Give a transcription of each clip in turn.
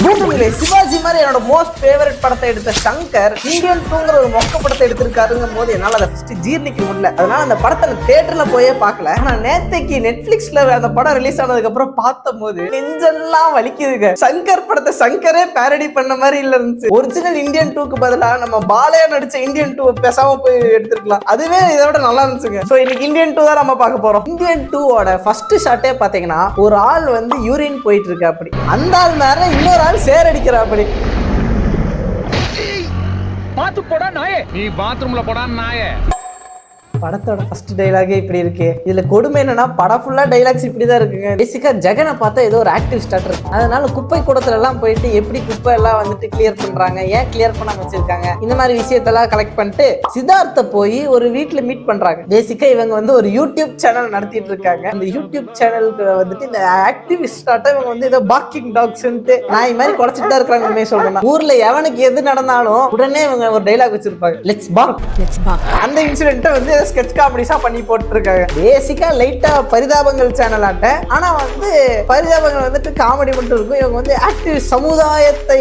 பூமியிலே சிவாஜி மாதிரி என்னோட மோஸ்ட் ஃபேவரட் படத்தை எடுத்த சங்கர் இந்தியன் டூங்கிற ஒரு மொக்க படத்தை எடுத்திருக்காருங்கும் போது என்னால் அதை ஃபர்ஸ்ட் ஜீர்ணிக்க முடியல. அதனால அந்த படத்தை நான் தேட்டரில் போயே பார்க்கல. ஆனால் நேத்தைக்கு நெட்ஃபிளிக்ஸ்ல அந்த படம் ரிலீஸ் ஆனதுக்கு அப்புறம் பார்த்த போது நெஞ்செல்லாம் வலிக்குதுங்க. சங்கர் படத்தை சங்கரே பேரடி பண்ண மாதிரி இல்ல இருந்துச்சு. ஒரிஜினல் இந்தியன் டூக்கு பதிலாக நம்ம பாலையா நடிச்ச இந்தியன் டூ பேசாம போய் எடுத்துருக்கலாம். அதுவே இதை விட நல்லா இருந்துச்சுங்க. ஸோ இன்னைக்கு இந்தியன் டூ தான் நம்ம பார்க்க போறோம். இந்தியன் டூவோட ஃபர்ஸ்ட் ஷாட்டே பார்த்தீங்கன்னா ஒரு ஆள் வந்து யூரின் போயிட்டு இருக்கு அப்படி. அந்த ஆள் மேலே இன்னொரு ஆள் சேரடிக்கிறா அப்படி பாத்து போடா நாயே. நீ பாத்ரூம்ல போடா நாயே. படத்தோட ஃபர்ஸ்ட் டைலாகே இப்படி இருக்கு. இதுல கொடுமை என்னன்னா படம் ஃபுல்லா டைலாக்ஸ் இப்படிதான் இருக்குங்க. பேசிக்கா ஜெகனை பார்த்தா ஏதோ ஒரு ஆக்டிவ் ஸ்டார்ட் இருக்கு. அதனால குப்பை கூடத்துல எல்லாம் போயிட்டு எப்படி குப்பை எல்லாம் வந்துட்டு கிளியர் பண்றாங்க ஏன் கிளியர் பண்ணாம வச்சிருக்காங்க? இந்த மாதிரி விஷயத்தெல்லாம் கலெக்ட் பண்ணிட்டு சித்தார்த்த போய் ஒரு வீட்ல மீட் பண்றாங்க. பேசிக்கா இவங்க வந்து ஒரு யூடியூப் சேனல் நடத்திட்டு இருக்காங்க. அந்த யூடியூப் சேனலுக்கு வந்துட்டு இந்த ஆக்டிவிஸ்டாட்ட இவங்க வந்து ஏதோ பாக்கிங் டாக்ஸ்ன்ட்டு நாய் மாதிரி குறைச்சிட்டு தான் இருக்கிறாங்க உண்மையை சொல்லணும் ஊர்ல எவனுக்கு எது நடந்தாலும் உடனே இவங்க ஒரு டைலாக் வச்சிருப்பாங்க. லெட்ஸ் பாக் லெட்ஸ் பாக் அந்த இன்சிடென்ட்டை வந்து ஸ்கெட்ச் காமெடிஸா பண்ணி போட்டுருக்காங்க. பேசிக்கா லைட்டா பரிதாபங்கள் சேனல் ஆட்ட. ஆனா வந்து பரிதாபங்கள் வந்துட்டு காமெடி மட்டும் இருக்கும். இவங்க வந்து ஆக்டிவ் சமுதாயத்தை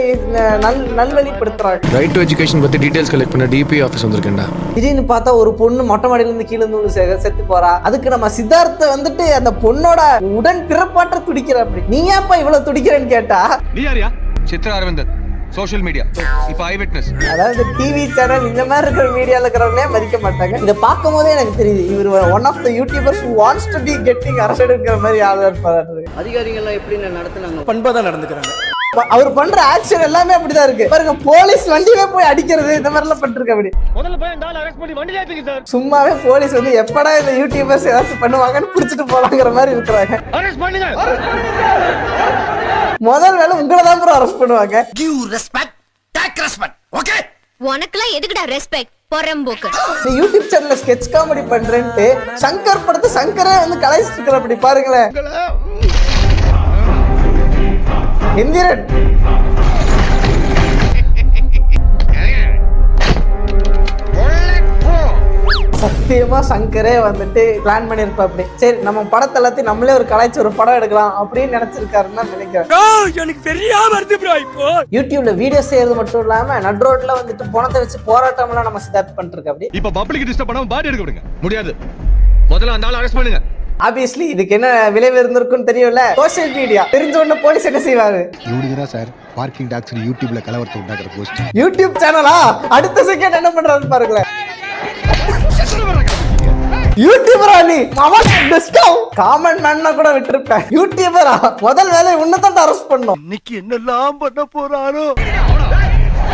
நல் நல்வழிப்படுத்துறாங்க. ரைட் டு எஜுகேஷன் பற்றி டீட்டெயில்ஸ் கலெக்ட் பண்ண டிபி ஆஃபீஸ் வந்திருக்கேன்டா. திடீர்னு பார்த்தா ஒரு பொண்ணு மொட்டை மாடியில இருந்து கீழே இருந்து செத்து போறா. அதுக்கு நம்ம சித்தார்த்த வந்துட்டு அந்த பொண்ணோட உடன் பிறப்பாற்ற துடிக்கிற அப்படி. நீ ஏன்ப்பா இவ்வளவு துடிக்கிறேன்னு கேட்டா? நீ யாரியா சித்ரா அரவிந்தன். சோஷியல் மீடியா இப்ப ஐ விட்னஸ் அதாவது டிவி சேனல் இந்த மாதிரி இருக்கிற மீடியால இருக்கிறவங்களே மதிக்க மாட்டாங்க. இதை பார்க்கும் போதே எனக்கு தெரியுது. இவர் one of the YouTubers wants to be getting அரசடுங்கிற மாதிரி ஆள் இருப்பாரு. அதிகாரிகள்லாம் எப்படி நடத்துனாங்க? பண்பாக தான் நடந்துக்கிறாங்க அவர் பண்ற ஆக்ஷன் எல்லாமே அப்படிதான் இருக்கு. பாருங்க போலீஸ் வண்டியில போய் அடிக்கிறது இந்த மாதிரி எல்லாம் பண்ணிருக்க அப்படி. முதல்ல போய் ஆள் அரெஸ்ட் பண்ணி வண்டியில ஏத்துங்க சார். சும்மாவே போலீஸ் வந்து எப்படா இந்த யூடியூபர்ஸ் ஏதாச்சும் பண்ணுவாங்கன்னு புடிச்சிட்டு போலாங்கிற மாதிரி இருக்கிறாங்க. அரெஸ்ட் பண்ணுங்க! முதல் வேலை உங்களை தான் ப்ரோ அரெஸ்ட் பண்ணுவாங்க. Give respect take respect okay உனக்கெல்லாம் எதுக்குடா ரெஸ்பெக்ட் பொறம்போக்கு இந்த யூடியூப் சேனல்ல ஸ்கெட்ச் காமெடி பண்றேன்ட்டு சங்கர் படத்தை சங்கரே வந்து கலாய்ச்சிட்டு இருக்கிற அப்படி பாருங்களேன். எந்திரன் சத்தியமா சங்கரே வந்துட்டு பிளான் பண்ணிருப்பா அப்படி. சரி நம்ம படத்தை எல்லாத்தையும் நம்மளே ஒரு கலாய்ச்சி ஒரு படம் எடுக்கலாம் அப்படின்னு நினைச்சிருக்காருன்னு நான் நினைக்கிறேன். எனக்கு தெரியாம ப்ரோ இப்போ. யூடியூப்ல வீடியோ செய்யறது மட்டும் இல்லாம நட் ரோட்ல வந்துட்டு பணத்தை வச்சு போராட்டம் எல்லாம் நம்ம சித்தார்த் பண்ணிட்டு இருக்கு அப்படி. இப்ப பப்ளிக் டிஸ்டர்ப் பண்ணாம பாடி எடுக்க விடுங்க. முடியாது. முதல்ல அந்த ஆள் அரெஸ்ட் பண்ணுங்க. ஆப்வியஸ்லி இதுக்கு என்ன விளைவு இருந்திருக்குன்னு தெரியும்ல? சோசியல் மீடியா தெரிஞ்ச உடனே போலீஸ் என்ன செய்வாரு? இவனுக்குதான் சார் பார்க்கிங் டாக்ஸ் யூடியூப்ல கலவரத்தை உண்டாக்குற போஸ்ட் யூடியூப் சேனலா அடுத்த செகண்ட் என்ன பண்றாரு பாருங்களேன். யூடியூபரா நீ அவன் டிஸ்கவுண்ட் காமன் மேன்னா கூட விட்டுருப்பேன். யூடியூபரா முதல் வேலை உன்னதான் அரெஸ்ட் பண்ணோம். இன்னைக்கு என்னெல்லாம் பண்ண போறாரோ?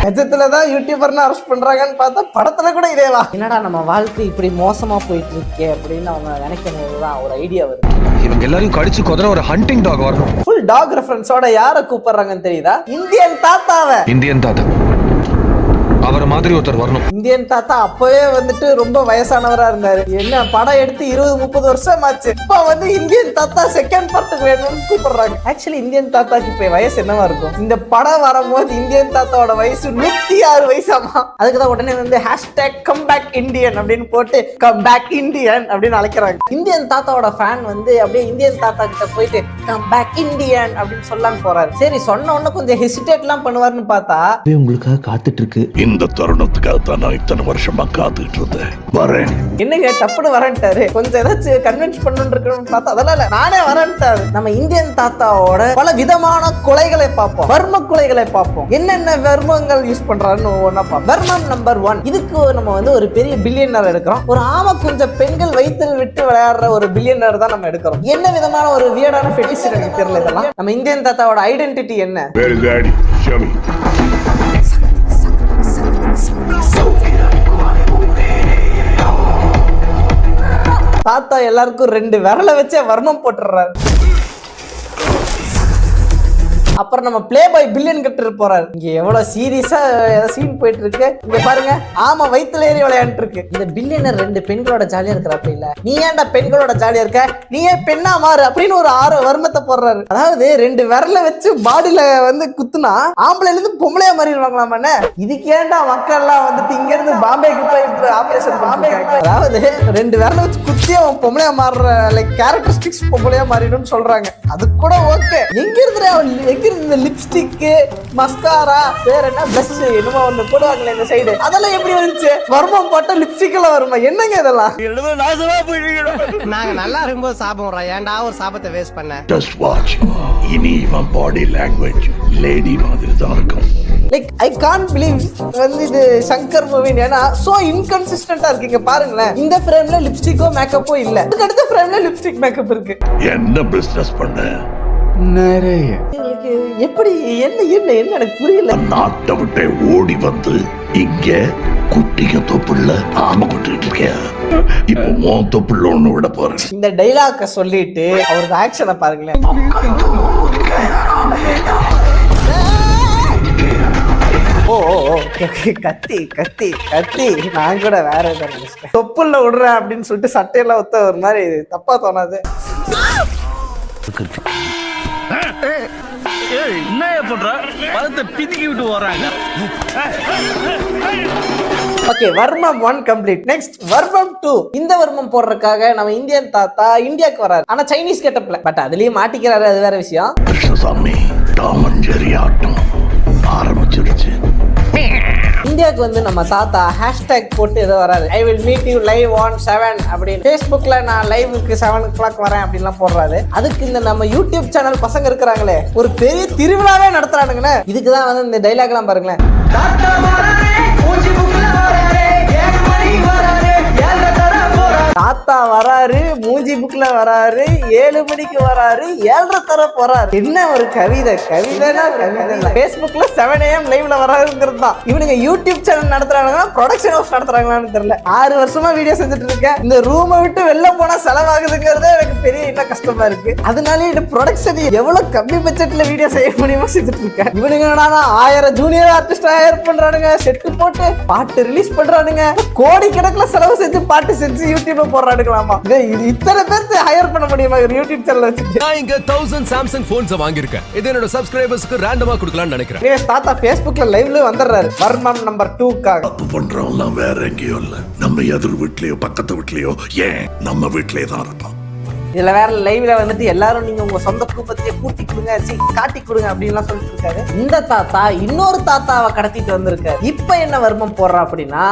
நிஜத்துல தான் யூடியூபர்னு அரெஸ்ட் பண்றாங்கன்னு பார்த்தா படத்துல கூட இதேவா? என்னடா நம்ம வாழ்க்கை இப்படி மோசமா போயிட்டு இருக்கே அப்படின்னு அவங்க நினைக்கும் போதுதான் ஒரு ஐடியா வருது. இவங்க எல்லாரையும் கடிச்சு குதிரை ஒரு ஹண்டிங் டாக் வரணும் ஃபுல் டாக் ரெஃபரன்ஸோட யாரை கூப்பிடுறாங்கன்னு தெரியுதா? இந்தியன் தாத்தாவை. இந்தியன் தாத்தா. அவர் மாதிரி ஒருத்தர் வரணும். இந்தியன் தாத்தா அப்பவே வந்துட்டு ரொம்ப வயசானவரா இருந்தாரு. என்ன படம் எடுத்து இருபது முப்பது வருஷம் ஆச்சு இப்ப வந்து இந்தியன் தாத்தா செகண்ட் பார்ட்டுக்கு வேணும்னு கூப்பிடுறாங்க. ஆக்சுவலி இந்தியன் தாத்தாக்கு இப்ப வயசு என்னவா இருக்கும்? இந்த படம் வரும்போது இந்தியன் தாத்தாவோட வயசு நூத்தி ஆறு வயசாமா? அதுக்கு தான் உடனே வந்து ஹேஷ்டேக் கம் பேக் இந்தியன் அப்படின்னு போட்டு கம் பேக் இந்தியன் அப்படின்னு அழைக்கிறாங்க. இந்தியன் தாத்தாவோட ஃபேன் வந்து அப்படியே இந்தியன் தாத்தா கிட்ட போயிட்டு கம் பேக் இந்தியன் அப்படின்னு சொல்லான்னு போறாரு. சரி சொன்ன உடனே கொஞ்சம் ஹெசிடேட் எல்லாம் பண்ணுவாருன்னு பார்த்தா உங்களுக்காக காத்துட்டு இருக்கு. இந்த தருணத்துக்காக தான் நான் இத்தனை வருஷமா காத்துக்கிட்டு இருந்தேன் வரேன். என்னங்க டப்புனு வரேன்ட்டாரு. கொஞ்சம் ஏதாச்சும் கன்வின்ஸ் இருக்கணும்னு பார்த்தா அதெல்லாம் இல்ல. நானே வரேன்ட்டாரு. நம்ம இந்தியன் தாத்தாவோட பல விதமான கொலைகளை பார்ப்போம். வர்ம கொலைகளை பார்ப்போம். என்னென்ன வர்மங்கள் யூஸ் பண்றாருன்னு ஒவ்வொன்றா பார்ப்போம். வர்மம் நம்பர் ஒன் இதுக்கு நம்ம வந்து ஒரு பெரிய பில்லியனர் எடுக்கிறோம். ஒரு ஆம கொஞ்சம் பெண்கள் வயிற்றில் விட்டு விளையாடுற ஒரு பில்லியனர் தான் நம்ம எடுக்கிறோம். என்ன விதமான ஒரு வியடான ஃபெட்டிஸ் எனக்கு தெரியல இதெல்லாம். நம்ம இந்தியன் தாத்தாவோட ஐடென்டிட்டி என்ன? தாத்தா எல்லாருக்கும் ரெண்டு விரலை வச்சே வர்ணம் போட்டுடுறாரு. அப்புறம் நம்ம ப்ளே பாய் பில்லியன் கிட்ட போறாரு. இங்க எவ்வளவு சீரியஸா சீன் போயிட்டு இருக்கு இங்க பாருங்க ஆமா வயித்துல ஏறி விளையாண்டு இருக்கு இந்த பில்லியனர் ரெண்டு பெண்களோட ஜாலியா இருக்கிறாப்ல இல்ல? நீ ஏன்டா பெண்களோட ஜாலியா இருக்க? நீ ஏன் பெண்ணா மாறு? அப்படின்னு ஒரு ஆறு வருமத்தை போடுறாரு. அதாவது ரெண்டு விரல வச்சு பாடியில வந்து குத்துனா ஆம்பளைல இருந்து பொம்பளையா மாறிடுவாங்களாமே இதுக்கு ஏன்டா மக்கள் எல்லாம் வந்துட்டு இங்க இருந்து பாம்பேக்கு போய் ஆபரேஷன் பாம்பே அதாவது ரெண்டு விரல வச்சு குத்தி அவன் பொம்பளையா மாறுற லைக் கேரக்டரிஸ்டிக்ஸ் பொம்பளையா மாறிடும்னு சொல்றாங்க. அது கூட ஓகே எங்க இருந்து அவன் எங்க இந்த லிப்ஸ்டிக்கு மஸ்காரா வேற என்ன பிரஷ் என்னமோ ஒண்ணு போடுவாங்களே இந்த சைடு அதெல்லாம் எப்படி வந்துச்சு? வர்மம் போட்ட லிப்ஸ்டிக் எல்லாம் வருமா என்னங்க இதெல்லாம்? நாங்க நல்லா இருக்கும்போது சாப்பிடுறோம் ஏன்டா ஒரு சாபத்தை வேஸ்ட் பண்ண? ஜஸ்ட் வாட்ச் இனி இவன் பாடி லாங்குவேஜ் லேடி மாதிரி தான் இருக்கும். லைக் ஐ கான் பிலீவ் வந்து இது சங்கர் மூவி ஏன்னா சோ இன்கன்சிஸ்டன்டா இருக்கீங்க பாருங்களேன். இந்த ஃப்ரேம்ல லிப்ஸ்டிக்கோ மேக்கப்போ இல்ல. அடுத்த ஃப்ரேம்ல லிப்ஸ்டிக் மேக்கப் இருக்கு. என்ன பிசினஸ் பண்ண? உங்களுக்கு எப்படி என்ன என்ன என்ன எனக்கு புரியல. நாட்டை விட்டே ஓடி வந்து இங்க குட்டிக தொப்புள்ள ஆம கொட்டிட்டு இருக்கேன். இப்போ உன் தொப்புள்ள ஒண்ணு விட போறேன். இந்த டைலாக்க சொல்லிட்டு அவருக்கு ஆக்ஷனை பாருங்களேன். ஓ. கத்தி கத்தி கத்தி. நான் கூட வேற நினைச்சிட்டேன். தொப்புள்ள விடுறேன் அப்படின்னு சொல்லிட்டு சட்டையெல்லாம் ஒத்த ஒரு மாதிரி தப்பா தோணாது. என்ன பண்ற? பழத்தை பிதுக்கி விட்டு வர்றாங்க ஓகே வர்மம் ஒன் கம்ப்ளீட் நெக்ஸ்ட் வர்மம் டூ இந்த வர்மம் போடுறதுக்காக நம்ம இந்தியன் தாத்தா இந்தியாவுக்கு வராரு ஆனா சைனீஸ் கெட்டப்ல பட் அதுலயும் மாட்டிக்கிறாரு அது வேற விஷயம். கிருஷ்ணசாமி ஆட்டம். இந்தியாவுக்கு வந்து நம்ம தாத்தா ஹேஷ்டேக் போட்டு ஏதோ வராது I will meet you live on seven அப்படின்னு. ஃபேஸ்புக்கில் நான் லைவுக்கு செவன் ஓ கிளாக் வரேன் அப்படின்லாம் போடுறாரு. அதுக்கு இந்த நம்ம யூடியூப் சேனல் பசங்க இருக்கிறாங்களே ஒரு பெரிய திருவிழாவே நடத்துறானுங்கண்ணே. இதுக்கு தான் வந்து இந்த டைலாக்லாம் பாருங்களேன். தாத்தா வராரு மூஞ்சி புக்ல வராரு ஏழு மணிக்கு வராரு ஏழரை தர போறாரு. என்ன ஒரு கவிதை கவிதைனா கவிதை பேஸ்புக்ல செவன் ஏஎம் லைவ்ல வராருங்கிறது தான். இவனுங்க யூடியூப் சேனல் நடத்துறாங்கன்னா ப்ரொடக்ஷன் ஹவுஸ் நடத்துறாங்களான்னு தெரியல. ஆறு வருஷமா வீடியோ செஞ்சுட்டு இருக்கேன். இந்த ரூமை விட்டு வெளில போனா செலவாகுதுங்கிறதே எனக்கு பெரிய இன்னும் கஷ்டமா இருக்கு. அதனால இந்த ப்ரொடக்ஷன் எவ்வளவு கம்மி பட்ஜெட்ல வீடியோ செய்ய முடியுமோ செஞ்சுட்டு இருக்கேன். இவனுங்க என்னடா ஆயிரம் ஜூனியர் ஆர்டிஸ்ட் ஹையர் பண்றானுங்க செட்டு போட்டு பாட்டு ரிலீஸ் பண்றானுங்க. கோடி கணக்குல செலவு செஞ்சு பாட்டு செஞ்சு யூடியூப்ல போடுறானுங்களாமா இதை இது இத்தனை பேர்த்து ஹையர் பண்ண முடியுமா? ஒரு யூடியூப் சேனல் வச்சுட்டு. நான் இங்க தௌசண்ட் சாம்சங் போன்ஸ் வாங்கியிருக்கேன். இது என்னோட சப்ஸ்கிரைபர்ஸ்க்கு ரேண்டமா கொடுக்கலாம்னு நினைக்கிறேன். தினேஷ் தாத்தா Facebookல லைவ்ல வந்துடுறாரு. வர்மம் நம்பர் டூக்காக தப்பு பண்றவன்லாம் வேற எங்கேயோ இல்ல. நம்ம எதிர் வீட்லயோ பக்கத்து வீட்லயோ ஏன் நம்ம வீட்லயே தான் இருப்பான். இதுல வேற லைவ்ல வந்துட்டு எல்லாரும் நீங்க உங்க சொந்த குடும்பத்தையே பூர்த்தி கொடுங்க சி காட்டி கொடுங்க அப்படின்லாம் சொல்லிட்டு இருக்காரு இந்த தாத்தா இன்னொரு தாத்தாவை கடத்திட்டு வந்திருக்காரு. இப்ப என்ன வர்மம் போடுறா அப்படின்னா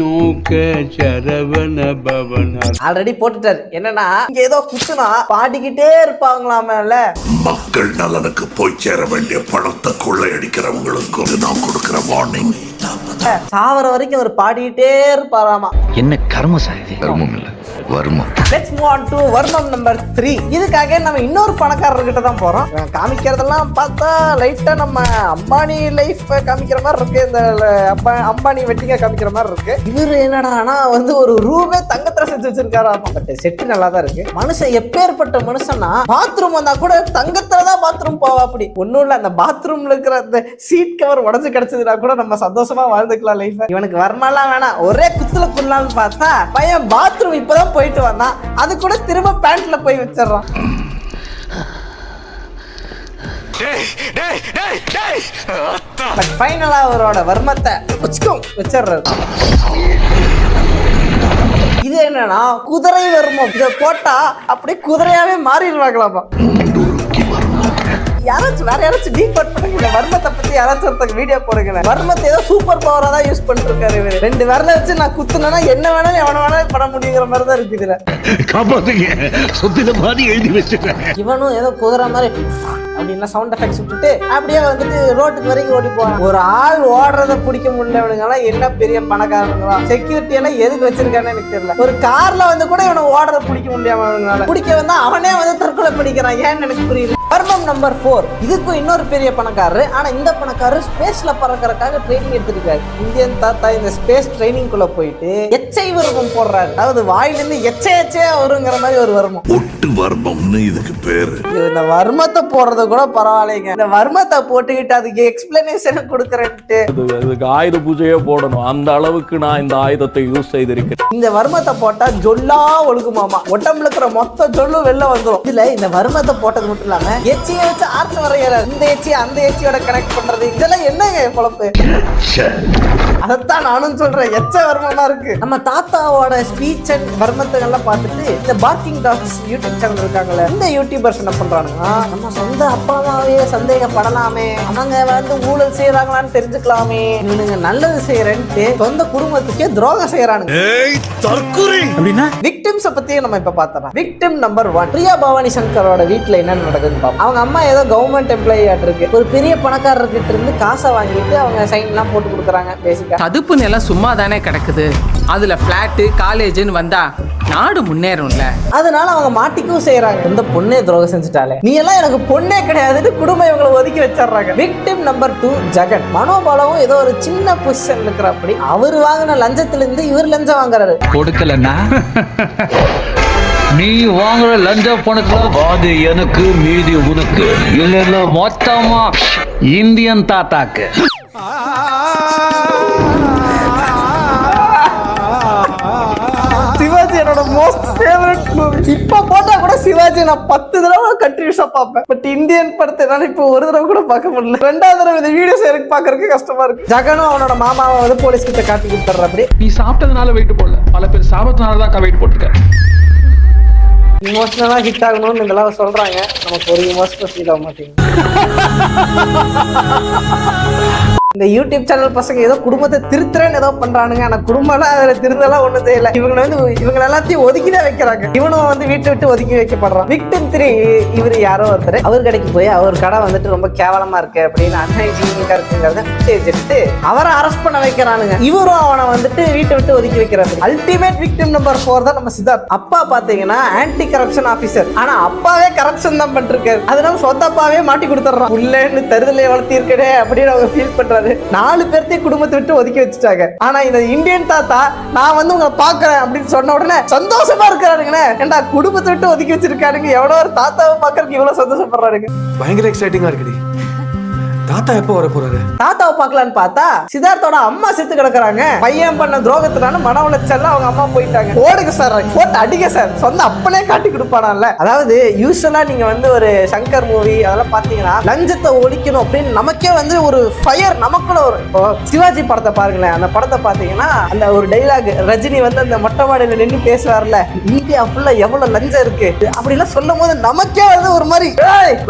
நோக்க சரவண பவன ஆல்ரெடி போட்டுட்டாரு. என்னன்னா இங்க ஏதோ குத்துனா பாடிக்கிட்டே இருப்பாங்களாமல. மக்கள் நலனுக்கு போய் சேர வேண்டிய பணத்தை கொள்ளையடிக்கிறவங்களுக்கும் இது நான் கொடுக்கிற வார்னிங் சாவர வரைக்கும் அவர் பாடிக்கிட்டே இருப்பாராமா. என்ன கர்ம சாயுது கர்மம் இல்ல. வர்மம் லெட்ஸ் மூவ் ஆன் டு வர்மம் நம்பர் த்ரீ இதுக்காக நம்ம இன்னொரு பணக்காரர்கிட்ட தான் போறோம். காமிக்கிறதெல்லாம் பார்த்தா லைட்டா நம்ம அம்பானி லைஃப் காமிக்கிற மாதிரி இருக்கு. இந்த அப்பா- அம்பானி வெட்டிங்க காமிக்கிற மாதிரி இருக்கு. இவர் என்னடானா வந்து ஒரு ரூமே தங்கத்துல செஞ்சு வச்சிருக்காராம் பட் செட்டு நல்லா தான் இருக்கு. மனுஷன் எப்பேற்பட்ட மனுஷன்னா பாத்ரூம் வந்தா கூட தங்கத்துல தான் பாத்ரூம் போவா அப்படி. ஒண்ணும் இல்ல அந்த பாத்ரூம்ல இருக்கிற அந்த சீட் கவர் உடஞ்சு கிடைச்சதுனா கூட நம்ம சந்தோஷமா வாழ்ந்துக்கலாம் லைஃப் இவனுக்கு வருமானம் வேணாம். ஒரே குத்துல குள்ளலாம்னு பார்த்தா பையன் பாத்ரூம் இப்பதான் போயிட்டு வந்தான் அது கூட திரும்ப பேண்ட்ல போய் வச்சிடறான். பட் ஃபைனலா அவரோட வர்மத்தை வச்சிடுறாரு. இது என்னன்னா குதிரை வர்மம். இதை போட்டா அப்படியே குதிரையாவே மாறிடுவாங்களாமா? யாராச்சும் வேற யாராச்சும் டீகோட் பண்ணுங்க வர்மத்தை பத்தி யாராச்சும் ஒருத்தங்க வீடியோ போடுங்க வர்மத்தை ஏதோ சூப்பர் பவரா தான் யூஸ் பண்ணிட்டு இருக்காரு இவரு. ரெண்டு விரல வச்சு நான் குத்துனா என்ன வேணாலும் எவன வேணாலும் பண்ண முடியுங்கிற மாதிரி தான் இருக்கு இதுல. காப்பாத்துங்க. சொத்தின மாதிரி எழுதி வச்சிருக்கேன். இவனும் ஏதோ குதிரை மாதிரி அப்படின்னா சவுண்ட் எஃபெக்ட்ஸ் விட்டுட்டு அப்படியே வந்துட்டு ரோட்டுக்கு வரைக்கும் ஓடி போவான் ஒரு ஆள் ஓடுறத பிடிக்க முடியலவனுங்களாம் என்ன பெரிய பணக்காரனுங்களா செக்யூரிட்டி எல்லாம் எதுக்கு வச்சிருக்கான்னு எனக்கு தெரியல. ஒரு கார்ல வந்து கூட இவனை ஓடுறத பிடிக்க முடியாம பிடிக்க வந்தா அவனே வந்து தற்கொலை பண்ணிக்கிறான். ஏன்னு எனக்கு புரியல. பர்மம் நம்பர் ஃபோர் இதுக்கும் இன்னொரு பெரிய பணக்காரரு. ஆனா இந்த பணக்காரர் ஸ்பேஸ்ல பறக்கறதுக்காக ட்ரைனிங் எடுத்திருக்காரு. இந்தியன் தாத்தா இந்த ஸ்பேஸ் ட்ரைனிங் குள்ள போயிட்டு எச்சை வருமம் போடுறாரு. அதாவது வாயிலிருந்து எச்சை எச்சையா வருங்கிற மாதிரி ஒரு வருமம். ஒட்டு வர்மம்னு இதுக்கு பேரு. இந்த வர்மத்தை போடுறது கூட பரவாயில்லைங்க. இந்த வர்மத்தை போட்டுக்கிட்டு அதுக்கு எக்ஸ்பிளனேஷன் கொடுக்கறேன்ட்டு. அதுக்கு ஆயுத பூஜையே போடணும். அந்த அளவுக்கு நான் இந்த ஆயுதத்தை யூஸ் செய்திருக்கேன் இந்த வர்மத்தை போட்டா ஜொல்லா ஒழுகுமாமா. உடம்புல இருக்கிற மொத்த ஜொல்லும் வெளில வந்துரும். இதுல இந்த வர்மத்தை போட்டது மட்டும் இல்லாம எச்சியை வச்சு ஆர்ட் வரைகிறார் இந்த எச்சியை அந்த எச்சியோட கனெக்ட் பண்றது இதெல்லாம் என்னங்க பொழப்பு. அதைத்தான் நானும் சொல்றேன். எச்ச வர்மமா இருக்கு. நம்ம தாத்தாவோட ஸ்பீச் அண்ட் வர்மத்துகள்லாம் பார்த்துட்டு இந்த பார்க்கிங் டாக்ஸ் யூடியூப் சேனல் இருக்காங்கல்ல இந்த யூடியூபர்ஸ் என்ன பண்றானுங்க நம்ம சொந்த அப்பா அம்மாவே சந்தேகப்படலாமே. அவங்க வந்து ஊழல் செய்யறாங்களான்னு தெரிஞ்சுக்கலாமே. இவனுங்க நல்லது செய்யறேன்ட்டு சொந்த குடும்பத்துக்கே துரோகம் செய்யறானுங்க விக்டிம்ஸ பத்தியும் நம்ம இப்ப பார்த்தோம் victim number one Priya Bhavani சங்கரோட வீட்ல என்ன நடக்குதுன்னு பார்ப்போம் அவங்க அம்மா ஏதோ கவர்மெண்ட் எம்ப்ளாயி இருக்கு. ஒரு பெரிய பணக்காரர்கிட்ட இருந்து காசை வாங்கிட்டு அவங்க சைன் எல்லாம் போட்டு கொடுக்குறாங்க பேசிக்கா ததுப்பு நிலம் சும்மா தானே கிடக்குது? அதுல பிளாட்டு காலேஜ்னு வந்தா நாடு முன்னேறும்ல. அதனால அவங்க மாட்டிக்கவும் செய்யறாங்க இந்த பொண்ணே துரோகம் செஞ்சுட்டாலே நீ எல்லாம் எனக்கு பொண்ணே கிடையாதுன்னு குடும்பம் இவங்களை ஒதுக்கி வச்சிடுறாங்க. Victim number two Jagan. மனோபாலவும் ஏதோ ஒரு சின்ன பொசிஷன் இருக்கிறப்படி அவர் வாங்கின லஞ்சத்துல இருந்து இவர் லஞ்சம் வாங்குறாரு. கொடுக்கலன்னா நீ வாங்குற லஞ்ச பணத்துல பாதி எனக்கு மீதி உனக்கு. இல்ல இல்ல மொத்தமா இந்தியன் தாத்தாக்கு. இப்ப போட்டா கூட சிவாஜி நான் பத்து தடவை கண்டினியூஸா பார்ப்பேன். பட் இந்தியன் படத்தை என்னால இப்போ ஒரு தடவை கூட பார்க்க முடியல. ரெண்டாவது தடவை இந்த வீடியோஸ் எனக்கு பார்க்கறதுக்கு கஷ்டமா இருக்கு. ஜகனும் அவனோட மாமாவை வந்து போலீஸ் கிட்ட காட்டி கொடுத்துட்ற அப்படி நீ சாப்பிட்டதுனால வெயிட் போடல. பல பேர் சாப்பிட்டதுனால தான் வெயிட் போட்டிருக்க இமோஷனலா ஹிட் ஆகணும்னு இதெல்லாம் சொல்றாங்க. நமக்கு ஒரு இமோஷனல் ஃபீல் ஆக மாட்டேங்குது. இந்த யூடியூப் சேனல் பசங்க ஏதோ குடும்பத்தை திருத்துறேன்னு ஏதோ பண்றானுங்க. ஆனா குடும்பம்லாம் அதுல திருந்தெல்லாம் ஒண்ணு செய்யல. இவங்க வந்து இவங்க எல்லாத்தையும் ஒதுக்கி தான் வைக்கிறாங்க. இவனும் வந்து வீட்டை விட்டு ஒதுக்கி வைக்கப்படுறான். விக்டிம் த்ரீ இவர் யாரோ ஒருத்தர். அவர் கடைக்கு போய் அவர் கடை வந்துட்டு ரொம்ப கேவலமா இருக்கு அப்படின்னு அன்ஹைஜீனிக்கா இருக்குங்கிறத ஃபுட்டேஜ் எடுத்து அவரை அரெஸ்ட் பண்ண வைக்கிறானுங்க. இவரும் அவனை வந்துட்டு வீட்டை விட்டு ஒதுக்கி வைக்கிறாரு. அல்டிமேட் விக்டிம் நம்பர் ஃபோர் தான் நம்ம சித்தார்த். அப்பா பாத்தீங்கன்னா ஆன்டி கரப்ஷன் ஆபீசர் ஆனா அப்பாவே கரப்ஷன் தான் பண்ணிருக்காரு. அதனால சொந்த அப்பாவே மாட்டி கொடுத்துட்றான். உள்ளேன்னு தருதலை வளர்த்திருக்கடே அப்படின்னு அவங்க ஃபீல் பண்றாரு நாலு பேர்த்தையும் குடும்பத்தை விட்டு ஒதுக்கி வச்சுட்டாங்க. ஆனா இந்த இந்தியன் தாத்தா நான் வந்து உங்களை பாக்குறேன் அப்படின்னு சொன்ன உடனே சந்தோஷமா இருக்கிறாருங்கண்ணே. ஏண்டா குடும்பத்தை விட்டு ஒதுக்கி வச்சிருக்காருங்க? எவ்வளோ ஒரு தாத்தாவை பாக்குறதுக்கு இவ்வளவு சந்தோஷப்படுறாருங்க. பயங்கர எக்ஸைட்டிங்கா இருக்குடி. தாத்தா எப்போ வர போறாரு? தாத்தாவை பார்க்கலான்னு பார்த்தா சித்தார்த்தோட அம்மா செத்து கிடக்குறாங்க. பையன் பண்ண துரோகத்தினால மன உளைச்சல்ல அவங்க அம்மா போயிட்டாங்க. ஓடுங்க சார் போட்டு அடிக்க சார். சொந்த அப்பனே காட்டி கொடுப்பானால அதாவது யூஸ்வலா நீங்க வந்து ஒரு சங்கர் மூவி அதெல்லாம் பாத்தீங்கன்னா லஞ்சத்தை ஒழிக்கணும் அப்படின்னு நமக்கே வந்து ஒரு ஃபயர் நமக்குள்ள ஒரு சிவாஜி படத்தை பாருங்களேன். அந்த படத்தை பாத்தீங்கன்னா அந்த ஒரு டைலாக் ரஜினி வந்து அந்த மொட்டை மாடியில நின்று பேசுவார்ல. இந்தியா ஃபுல்லா எவ்வளவு லஞ்சம் இருக்கு? அப்படிலாம் சொல்லும் போது நமக்கே வந்து ஒரு மாதிரி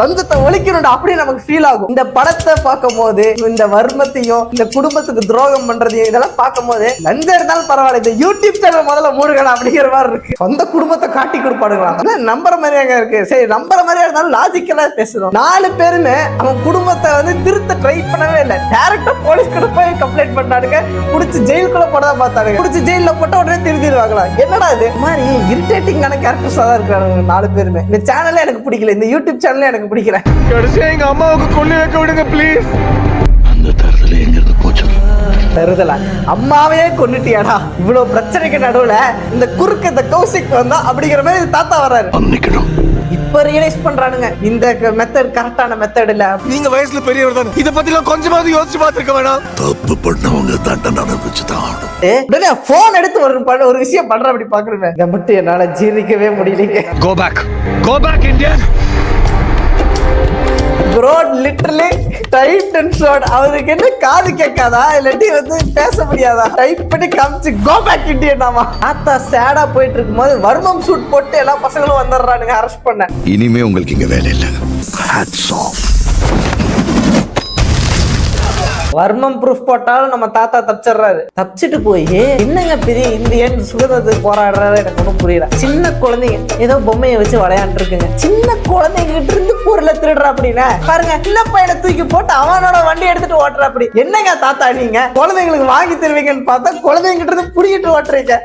லஞ்சத்தை ஒழிக்கணும்டா அப்படின்னு நமக்கு ஃபீல் ஆகும். இந்த படத்தை பார்க்கும் போது இந்த வர்மத்தையும் இந்த குடும்பத்துக்கு துரோகம் பண்றதையும் இதெல்லாம் பார்க்கும் போது லஞ்சம் இருந்தாலும் பரவாயில்ல. இந்த யூடியூப் சேனல் முதல்ல மூடுகலாம் அப்படிங்கிற மாதிரி இருக்கு. சொந்த குடும்பத்தை காட்டி கொடுப்பாடுங்களா நம்புற மாதிரியாங்க இருக்கு. சரி நம்புற மாதிரியா இருந்தாலும் லாஜிக்கலா பேசணும் நாலு பேருமே அவன் குடும்பத்தை வந்து திருத்த ட்ரை பண்ணவே இல்லை. டேரக்டா போலீஸ் கிட்ட போய் கம்ப்ளைண்ட் பண்ணானுங்க. புடிச்சு ஜெயிலுக்குள்ள போட பார்த்தாங்க பார்த்தானுங்க. புடிச்சு ஜெயில போட்ட உடனே திருத்திடுவாங்களா என்னடா இது? மாதிரி மாதிரி இரிட்டேட்டிங்கான கேரக்டர்ஸ் தான் இருக்காங்க நாலு பேருமே. இந்த சேனலே எனக்கு பிடிக்கல. இந்த யூடியூப் சேனலே எனக்கு பிடிக்கல. கடைசியா எங்க அம்மாவுக்கு கொள்ளி வைக்க விடுங்க ப்ளீஸ் அந்த தரத்துல எங்க இருந்து போச்சு தருதல? அம்மாவையே கொண்டுட்டியாடா இவ்வளவு பிரச்சனைக்கு நடுவுல இந்த குறுக்கு இந்த கௌசிக் வந்தா அப்படிங்கிற மாதிரி தாத்தா வர்றாரு. மன்னிக்கணும் இப்ப ரியலைஸ் பண்றானுங்க. இந்த மெத்தட் கரெக்டான மெத்தட் இல்ல. நீங்க வயசுல பெரியவர் தானே. இத பத்தி எல்லாம் கொஞ்சமாவது யோசிச்சு பார்த்திருக்க வேணாம். தப்பு பண்ணவங்க தண்டனை அனுபவிச்சுதான் உடனே போன் எடுத்து ஒரு ஒரு விஷயம் பண்ற அப்படி பாக்குறேன் இதை மட்டும் என்னால ஜீர்ணிக்கவே முடியலைங்க. Go back go back India bro literally tight and short அவருக்கு என்ன காது கேட்காதா? இல்லாட்டி வந்து பேச முடியாதா? டைப் பண்ணி காமிச்சு கோ பேக் இண்டியனாமா ஆத்தா சேடா போயிட்டு இருக்கும்போது வர்மம் சூட் போட்டு எல்லா பசங்களும் வந்துடுறானுங்க அரெஸ்ட் பண்ண. இனிமே உங்களுக்கு இங்க வேலை இல்லை. வர்ணம் வர்மம் ப்ரூஃப் போட்டாலும் நம்ம தாத்தா தப்பிச்சிடுறாரு. தப்பிச்சிட்டு போய் என்னங்க பெரிய இந்தியன் சுதந்திரத்துக்கு போராடுறாரு? எனக்கு ஒன்றும் புரியல. சின்ன குழந்தைங்க ஏதோ பொம்மையை வச்சு விளையாண்டு இருக்குங்க சின்ன குழந்தைங்க கிட்ட இருந்து பொருளை திருடுறா அப்படின்னா பாருங்க சின்ன பையனை தூக்கி போட்டு அவனோட வண்டி எடுத்துட்டு ஓட்டுற அப்படி. என்னங்க தாத்தா நீங்க? குழந்தைங்களுக்கு வாங்கி தருவீங்கன்னு பார்த்தா குழந்தைங்க கிட்ட இருந்து புடிக்கிட்டு ஓட்டுறீங்க.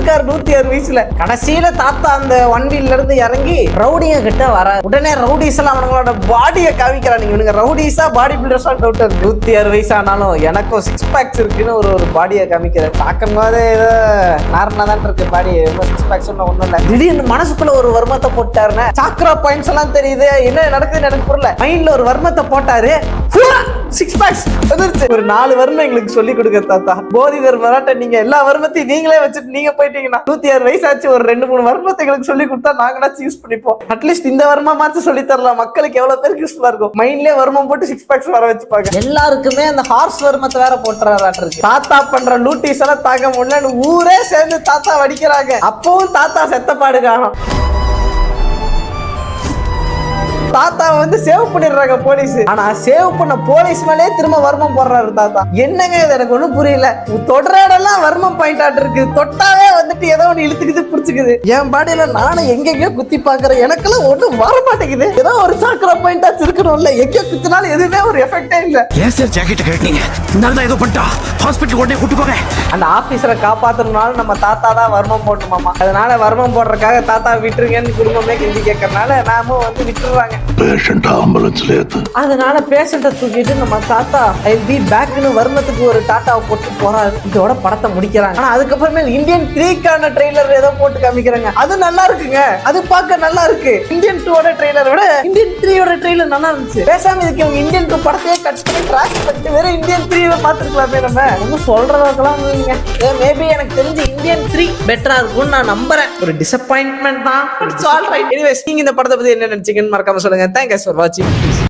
இருக்காரு நூத்தி ஆறு வயசுல. கடைசியில தாத்தா அந்த ஒன் வீல்ல இருந்து இறங்கி ரவுடிங்க கிட்ட வர உடனே ரவுடிஸ் எல்லாம் அவங்களோட பாடியை காமிக்கிறாங்க. இவனுங்க ரவுடிஸா பாடி பில்டர்ஸா டவுட்டர் நூத்தி ஆறு வயசு ஆனாலும் எனக்கும் சிக்ஸ் பேக்ஸ் இருக்குன்னு ஒரு ஒரு பாடியை காமிக்கிறேன் பார்க்கும் போது ஏதோ நார்மலா தான் இருக்கு பாடி சிக்ஸ் பேக்ஸ் ஒன்றும் இல்லை. திடீர்னு மனசுக்குள்ள ஒரு வருமத்தை போட்டாருன்னா சாக்ரா பாயிண்ட்ஸ் எல்லாம் தெரியுது. என்ன நடக்குதுன்னு எனக்கு புரியல. மைண்ட்ல ஒரு வருமத்தை போட்டாரு. சிக்ஸ் பேக்ஸ் வந்துருச்சு ஒரு நாலு வருமம் எங்களுக்கு சொல்லி கொடுங்க தாத்தா. போதி தர்மராட்ட நீங்க எல்லா வருமத்தையும் நீங்களே வச்சுட்டு நீங்க போயிட்டீங்கன்னா நூத்தி ஆறு வயசாச்சு ஒரு ரெண்டு மூணு வருமத்தை எங்களுக்கு சொல்லி கொடுத்தா நாங்களாச்சும் யூஸ் பண்ணிப்போம். அட்லீஸ்ட் இந்த வருமாச்சும் சொல்லி தரலாம். மக்களுக்கு எவ்வளவு பேருக்கு யூஸ்ஃபுல்லா இருக்கும். மைண்ட்லயே வருமம் போட்டு சிக்ஸ் பேக்ஸ் வர வச்சுப்பாங்க. எல்லாருக்குமே அந்த ஹார்ஸ் வருமத்தை வேற போட்டுறாராட்டு இருக்கு. தாத்தா பண்ற லூட்டிஸ் எல்லாம் தாங்க முடியல ஊரே சேர்ந்து தாத்தா வடிக்கிறாங்க. அப்பவும் தாத்தா செத்த பாடு காணும். தாத்தா வந்து சேவ் பண்ணிடுறாங்க போலீஸ் ஆனா சேவ் பண்ண போலீஸ் மேலே திரும்ப வர்மம் போடுறாரு தாத்தா. என்னங்க இது? எனக்கு ஒண்ணும் புரியல. தொடுற இடம்லாம் வர்மம் பாயிண்ட் ஆட்டு இருக்கு. தொட்டாவே வந்துட்டு ஏதோ ஒண்ணு இழுத்துக்குது பிடிச்சிக்குது. என் பாடியில நானும் எங்கெங்கயோ குத்தி பாக்குறேன். எனக்கெல்லாம் ஒண்ணும் வர மாட்டேங்குது. ஏதோ ஒரு சாக்கர பாயிண்ட் இருக்கணும்ல எங்க குத்தினாலும் எதுவுமே ஒரு எஃபெக்டே இல்ல. ஏன் சார் ஜாக்கெட் கட்டினீங்க நான் ஏதோ பண்ணிட்டா. ஹாஸ்பிட்டல் உடனே கூட்டு போங்க. அந்த ஆபீசரை காப்பாத்தணும்னாலும் நம்ம தாத்தா தான் வர்மம் போடணுமாமா. அதனால வர்மம் போடுறதுக்காக தாத்தா விட்டுருங்கன்னு குடும்பமே கெஞ்சி கேட்கறதுனால நாமும் வந்து விட்டுறாங்க பேஷண்ட் ஆம்புலன்ஸ்ல ஏத்து. அதனால பேஷண்ட்டை தூக்கிட்டு நம்ம தாத்தா ஐ பி பேக்னு வருமத்துக்கு ஒரு டாட்டாவை போட்டு போறாரு. இதோட படத்தை முடிக்கிறாங்க. ஆனா அதுக்கப்புறமே இந்தியன் த்ரீக்கான ட்ரெய்லர் ஏதோ போட்டு காமிக்கிறாங்க. அது நல்லா இருக்குங்க. அது பார்க்க நல்லா இருக்கு. இந்தியன் டூவோட ட்ரெய்லர் விட இந்தியன் த்ரீயோட ட்ரெய்லர் நல்லா இருந்துச்சு. பேசாம இதுக்கு இவங்க இந்தியன் டூ படத்தையே கட் பண்ணி ட்ராக் பண்ணிட்டு வெறும் இந்தியன் த்ரீவை பார்த்துருக்கலாமே நம்ம. ஒன்றும் சொல்றதுக்கெல்லாம் இல்லைங்க மேபி எனக்கு தெரிஞ்சு இந்தியன் த்ரீ பெட்டரா இருக்கும்னு நான் நம்புறேன். ஒரு டிசப்பாயின்மெண்ட் தான். இட்ஸ் ஆல் ரைட் எனிவேஸ் நீங்க இந்த படத்தை பத்தி என்ன நினைச்சீங்கன்னு மறக்காம சொல்லுங்க. தேங்க்ஸ் ஃபார் வாட்சிங்